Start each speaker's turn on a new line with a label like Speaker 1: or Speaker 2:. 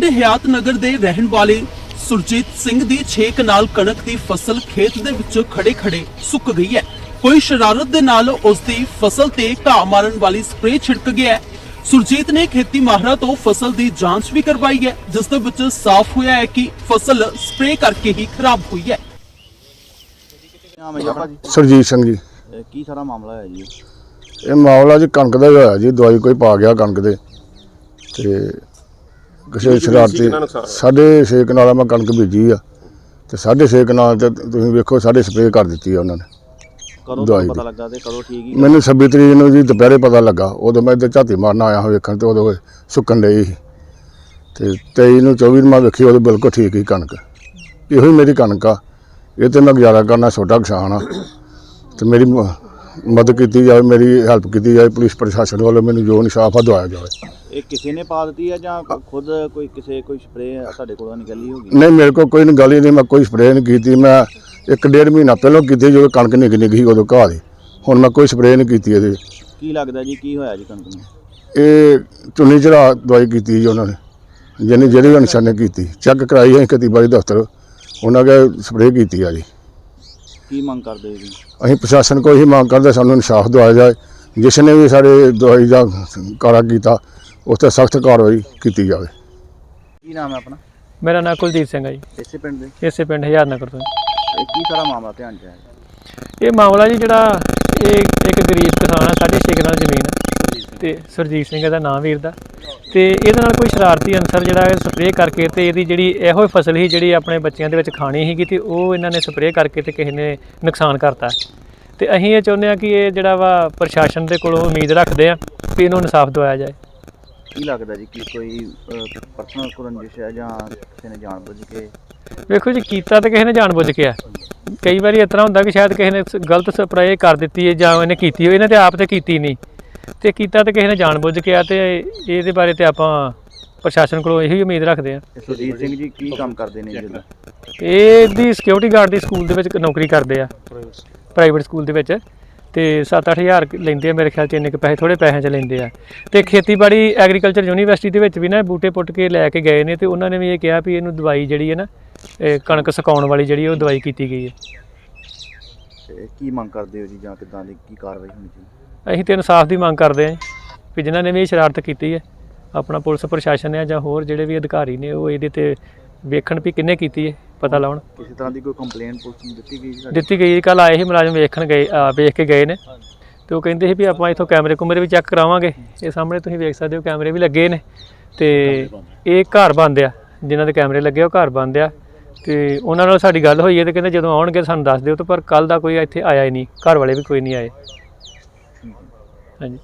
Speaker 1: ਪਿੰਡ ਹਿਆਤ ਨਗਰ ਦੇ ਰਹਿਣ ਵਾਲੇ ਸੁਰਜੀਤ ਸਿੰਘ ਦੀ 6 ਕਨਾਲ ਕਣਕ ਦੀ ਫਸਲ ਖੇਤ ਦੇ ਵਿੱਚ ਖੜੇ-ਖੜੇ ਸੁੱਕ ਗਈ ਹੈ। ਕੋਈ ਸ਼ਰਾਰਤ ਦੇ ਨਾਲ ਉਸ ਦੀ ਫਸਲ ਤੇ ਘਾਹ ਮਾਰਨ ਵਾਲੀ ਸਪਰੇਅ ਛਿੜਕ ਗਿਆ ਹੈ। ਸੁਰਜੀਤ ਨੇ ਖੇਤੀ ਮਾਹਰਾਂ ਤੋਂ ਫਸਲ ਦੀ ਜਾਂਚ ਵੀ ਕਰਵਾਈ ਹੈ ਜਿਸ ਦੇ ਵਿੱਚ ਸਾਫ਼ ਹੋਇਆ ਹੈ ਕਿ ਫਸਲ ਸਪਰੇਅ ਕਰਕੇ ਹੀ ਖਰਾਬ ਹੋਈ ਹੈ।
Speaker 2: ਨਾਮ ਹੈ ਜੀ ਭਾਜੀ?
Speaker 3: ਸਰਜੀਤ ਸਿੰਘ ਜੀ।
Speaker 2: ਇਹ ਕੀ ਸਾਰਾ ਮਾਮਲਾ ਹੈ ਜੀ?
Speaker 3: ਇਹ ਮਾਮਲਾ ਜੀ ਕਣਕ ਦਾ ਹੀ ਹੋਇਆ ਜੀ ਦਵਾਈ ਕੋਈ ਪਾ ਗਿਆ ਕਣਕ ਦੇ। ਤੇ ਕਿਸੇ ਸ਼ਰਾਰਤੀ ਸਾਢੇ ਛੇ ਕਨਾਲਾਂ ਮੈਂ ਕਣਕ ਬੀਜੀ ਆ ਤੇ ਸਾਢੇ ਛੇ ਕਨਾਲ ਤੇ ਤੁਸੀਂ ਵੇਖੋ ਸਾਡੇ ਸਪਰੇਅ ਕਰ ਦਿੱਤੀ ਆ ਉਹਨਾਂ ਨੇ।
Speaker 2: ਕਦੋਂ ਤੁਹਾਨੂੰ। ਪਤਾ ਲੱਗਾ ਤੇ ਕਦੋਂ ਠੀਕ ਹੀ?
Speaker 3: ਮੈਨੂੰ 26 ਤਰੀਕ ਨੂੰ ਜੀ ਦੁਪਹਿਰੇ ਪਤਾ ਲੱਗਾ ਉਦੋਂ ਮੈਂ ਇੱਧਰ ਝਾਤੀ ਮਾਰਨ ਆਇਆ ਹਾਂ ਵੇਖਣ ਤੇ ਉਦੋਂ ਇਹ ਸੁੱਕਣ ਸੀ। ਤੇ 23 ਨੂੰ 24 ਨੂੰ ਮੈਂ ਵੇਖੀ ਉਦੋਂ ਬਿਲਕੁਲ ਠੀਕ ਹੀ ਕਣਕ। ਇਹੋ ਹੀ ਮੇਰੀ ਕਣਕ ਆ। ਇਹ ਤੇ ਮੈਂ ਗੁਜ਼ਾਰਾ ਕਰਨਾ ਛੋਟਾ ਕਿਸਾਨ ਆ। ਤੇ ਮੇਰੀ ਮਦਦ ਕੀਤੀ ਜਾਵੇ ਮੇਰੀ ਹੈਲਪ ਕੀਤੀ ਜਾਵੇ ਪੁਲਿਸ ਪ੍ਰਸ਼ਾਸਨ ਵੱਲੋਂ ਮੈਨੂੰ ਜੋ ਇਨਸਾਫ ਆ ਦਵਾਇਆ ਜਾਵੇ।
Speaker 2: ਇਹ ਕਿਸੇ ਨੇ ਪਾ ਦਿੱਤੀ ਹੈ ਜਾਂ ਖੁਦ ਕੋਈ ਕਿਸੇ ਕੋਈ ਸਪਰੇਅ ਤੁਹਾਡੇ ਕੋਲੋਂ ਨਿਕਲੀ ਹੋਗੀ
Speaker 3: ਨਹੀਂ ਮੇਰੇ ਕੋਲ ਕੋਈ ਗੱਲ ਨਹੀਂ ਮੈਂ ਕੋਈ ਸਪਰੇਅ ਨਹੀਂ ਕੀਤੀ। ਮੈਂ ਇੱਕ ਡੇਢ ਮਹੀਨਾ ਪਹਿਲਾਂ ਕੀਤੀ ਜਦੋਂ ਕਣਕ ਨਿੱਘ ਨਿੱਘ ਸੀ ਉਦੋਂ ਘਾਹ ਦੀ। ਹੁਣ ਮੈਂ ਕੋਈ ਸਪਰੇਅ ਨਹੀਂ ਕੀਤੀ ਇਹਦੇ
Speaker 2: ਕੀ ਲੱਗਦਾ ਜੀ ਕੀ ਹੋਇਆ ਜੀ ਕਣਕ ਨੂੰ?
Speaker 3: ਇਹ ਚੁੰਨੀ ਚੜਾ ਦਵਾਈ ਕੀਤੀ ਜੀ ਉਹਨਾਂ ਨੇ। ਜਿਹਨੇ ਜਿਹੜੀ ਅਨਸਰ ਨੇ ਕੀਤੀ ਚੈੱਕ ਕਰਾਈ ਹੈ ਖੇਤੀਬਾੜੀ ਦਫ਼ਤਰ। ਉਹਨਾਂ ਕੇ ਸਪਰੇਅ ਕੀਤੀ ਆ ਜੀ।
Speaker 2: ਕੀ ਮੰਗ ਕਰਦੇ ਜੀ?
Speaker 3: ਅਸੀਂ ਪ੍ਰਸ਼ਾਸਨ ਕੋਲ ਹੀ ਮੰਗ ਕਰਦੇ ਸਾਨੂੰ ਇਨਸਾਫ ਦਿਵਾਇਆ ਜਾਏ। ਜਿਸ ਨੇ ਵੀ ਸਾਡੇ ਦਵਾਈ ਦਾ ਕਾਰਾ ਕੀਤਾ ਉਸ ਤੇ ਸਖਤ ਕਾਰਵਾਈ ਕੀਤੀ ਜਾਵੇ।
Speaker 2: ਕੀ ਨਾਮ ਹੈ ਆਪਣਾ?
Speaker 4: ਮੇਰਾ ਨਾਂ ਕੁਲਦੀਪ ਸਿੰਘ ਹੈ ਜੀ।
Speaker 2: ਇਸੇ ਪਿੰਡ ਦੇ?
Speaker 4: ਇਸੇ ਪਿੰਡ ਹਜ਼ਾਰ ਨਗਰ ਤੋਂ
Speaker 2: ਇਹ ਕੀ ਸਾਰਾ ਮਾਮਲਾ ਧਿਆਨ ਚ ਹੈ
Speaker 4: ਇਹ ਮਾਮਲਾ ਜੀ ਜਿਹੜਾ ਇਹ ਇੱਕ ਗਰੀਬ ਕਿਸਾਨ ਆ ਸਾਢੇ ਛੇ ਕਨਾਲ ਜ਼ਮੀਨ ਆ ਤੇ ਸੁਰਜੀਤ ਸਿੰਘ ਦਾ ਨਾਮ ਵੀਰ ਦਾ। ਤੇ ਇਹਦੇ ਨਾਲ ਕੋਈ ਸ਼ਰਾਰਤੀ ਅਨਸਰ ਜਿਹੜਾ ਸਪਰੇਅ ਕਰਕੇ ਤੇ ਇਹਦੀ ਜਿਹੜੀ ਇਹੋ ਹੀ ਫਸਲ ਸੀ ਜਿਹੜੀ ਆਪਣੇ ਬੱਚਿਆਂ ਦੇ ਵਿੱਚ ਖਾਣੀ ਸੀਗੀ ਤੇ ਉਹ ਇਹਨਾਂ ਨੇ ਸਪਰੇਅ ਕਰਕੇ ਤੇ ਕਿਸੇ ਨੇ ਨੁਕਸਾਨ ਕਰਤਾ। ਤੇ ਅਸੀਂ ਇਹ ਚਾਹੁੰਦੇ ਆ ਕਿ ਇਹ ਜਿਹੜਾ ਵਾ ਪ੍ਰਸ਼ਾਸਨ ਦੇ ਕੋਲੋਂ ਉਮੀਦ ਰੱਖਦੇ ਆ ਕਿ ਇਹਨੂੰ ਇਨਸਾਫ ਦਿਵਾਇਆ ਜਾਏ।
Speaker 2: ਕੀ ਲੱਗਦਾ ਜੀ ਕਿ ਕੋਈ ਪਰਸਨਲ ਰੰਜਿਸ਼ ਹੈ ਜਾਂ ਕਿਸੇ ਨੇ ਜਾਣਬੁੱਝ ਕੇ?
Speaker 4: ਵੇਖੋ ਜੀ ਕੀਤਾ ਤਾਂ ਕਿਸੇ ਨੇ ਜਾਣਬੁੱਝ ਕੇ ਆ। ਕਈ ਵਾਰੀ ਇਸ ਤਰ੍ਹਾਂ ਹੁੰਦਾ ਕਿ ਸ਼ਾਇਦ ਕਿਸੇ ਨੇ ਗਲਤ ਸਪਰੇਅ ਕਰ ਦਿੱਤੀ ਹੈ ਜਾਂ ਇਹਨੇ ਕੀਤੀ ਹੋਈ ਇਹਨੇ ਤੇ ਆਪ ਤੇ ਕੀਤੀ ਨਹੀਂ। ਤੇ ਕੀਤਾ ਤਾਂ ਕਿਸੇ ਨੇ ਜਾਣਬੁੱਝ ਕੇ ਆ ਤੇ ਇਹਦੇ ਬਾਰੇ ਤੇ ਆਪਾਂ ਪ੍ਰਸ਼ਾਸਨ ਕੋਲੋਂ ਇਹੀ ਉਮੀਦ ਰੱਖਦੇ ਆ
Speaker 2: ਸੁਰਜੀਤ ਸਿੰਘ ਜੀ ਕੀ ਕੰਮ ਕਰਦੇ ਨੇ ਜੀ?
Speaker 4: ਇਹ ਦੀ ਸਿਕਿਉਰਿਟੀ ਗਾਰਡ ਦੀ ਸਕੂਲ ਦੇ ਵਿੱਚ ਨੌਕਰੀ ਕਰਦੇ ਆ। ਪ੍ਰਾਈਵੇਟ ਸਕੂਲ ਦੇ ਵਿੱਚ। ਤੇ 7-8000 ਲੈਂਦੇ ਆ ਮੇਰੇ ਖਿਆਲ ਚ ਇੰਨੇ ਕੁ ਪੈਸੇ ਥੋੜੇ ਪੈਸਿਆਂ ਚ ਲੈਂਦੇ ਆ। ਤੇ ਖੇਤੀਬਾੜੀ ਐਗਰੀਕਲਚਰ ਯੂਨੀਵਰਸਿਟੀ ਦੇ ਵਿੱਚ ਵੀ ਨਾ ਬੂਟੇ ਪੁੱਟ ਕੇ ਲੈ ਕੇ ਗਏ ਨੇ ਤੇ ਉਹਨਾਂ ਨੇ ਵੀ ਇਹ ਕਿਹਾ ਵੀ ਇਹਨੂੰ ਦਵਾਈ ਜਿਹੜੀ ਹੈ ਨਾ ਇਹ ਕਣਕ ਸੁਕਾਉਣ ਵਾਲੀ ਜਿਹੜੀ ਉਹ ਦਵਾਈ ਕੀਤੀ ਗਈ ਹੈ।
Speaker 2: ਤੇ ਕੀ ਮੰਗ ਕਰਦੇ ਹੋ ਜੀ ਜਾਂ ਕਿਦਾਂ ਦੀ ਕੀ ਕਾਰਵਾਈ ਹੋਣੀ ਚਾਹੀਦੀ?
Speaker 4: ਅਸੀਂ ਤੇ ਇਨਸਾਫ ਦੀ ਮੰਗ ਕਰਦੇ ਹਾਂ ਵੀ ਜਿਨ੍ਹਾਂ ਨੇ ਵੀ ਇਹ ਸ਼ਰਾਰਤ ਕੀਤੀ ਹੈ ਆਪਣਾ ਪੁਲਿਸ ਪ੍ਰਸ਼ਾਸਨ ਹੈ ਜਾਂ ਹੋਰ ਜਿਹੜੇ ਵੀ ਅਧਿਕਾਰੀ ਨੇ ਉਹ ਇਹਦੇ ਤੇ ਵੇਖਣ ਵੀ ਕਿੰਨੇ ਕੀਤੀ ਹੈ। ਪਤਾ ਲਾਉਣ।
Speaker 2: ਕਿਸੇ ਤਰ੍ਹਾਂ ਦੀ ਕੋਈ ਕੰਪਲੇਂਟ ਪੁਲਿਸ ਨੂੰ ਦਿੱਤੀ ਗਈ ਤੁਹਾਡੀ?
Speaker 4: ਦਿੱਤੀ ਗਈ ਕੱਲ ਆਏ ਸੀ ਮੁਲਾਜ਼ਮ ਵੇਖਣ ਗਏ ਆ, ਵੇਖ ਕੇ ਗਏ ਨੇ। ਤੇ ਉਹ ਕਹਿੰਦੇ ਸੀ ਵੀ ਆਪਾਂ ਇਥੋਂ ਕੈਮਰੇ ਕੁਮਰੇ ਵੀ ਚੈੱਕ ਕਰਾਵਾਂਗੇ। ਇਹ ਸਾਹਮਣੇ ਤੁਸੀਂ ਵੇਖ ਸਕਦੇ ਹੋ ਕੈਮਰੇ ਵੀ ਲੱਗੇ ਨੇ। ਤੇ ਇਹ ਘਰ ਬੰਦ ਆ। ਜਿਨ੍ਹਾਂ ਦੇ ਕੈਮਰੇ ਲੱਗੇ ਉਹ ਘਰ ਬੰਦ ਆ। ਤੇ ਉਹਨਾਂ ਨਾਲ ਸਾਡੀ ਗੱਲ ਹੋਈ ਹੈ ਤੇ ਕਹਿੰਦੇ ਜਦੋਂ ਆਉਣਗੇ ਸਾਨੂੰ ਦੱਸ ਦਿਓ ਤੇ ਪਰ ਕੱਲ ਦਾ ਕੋਈ ਇੱਥੇ ਆਇਆ ਹੀ ਨਹੀਂ। ਘਰ ਵਾਲੇ ਵੀ ਕੋਈ ਨਹੀਂ ਆਏ। ਹਾਂਜੀ।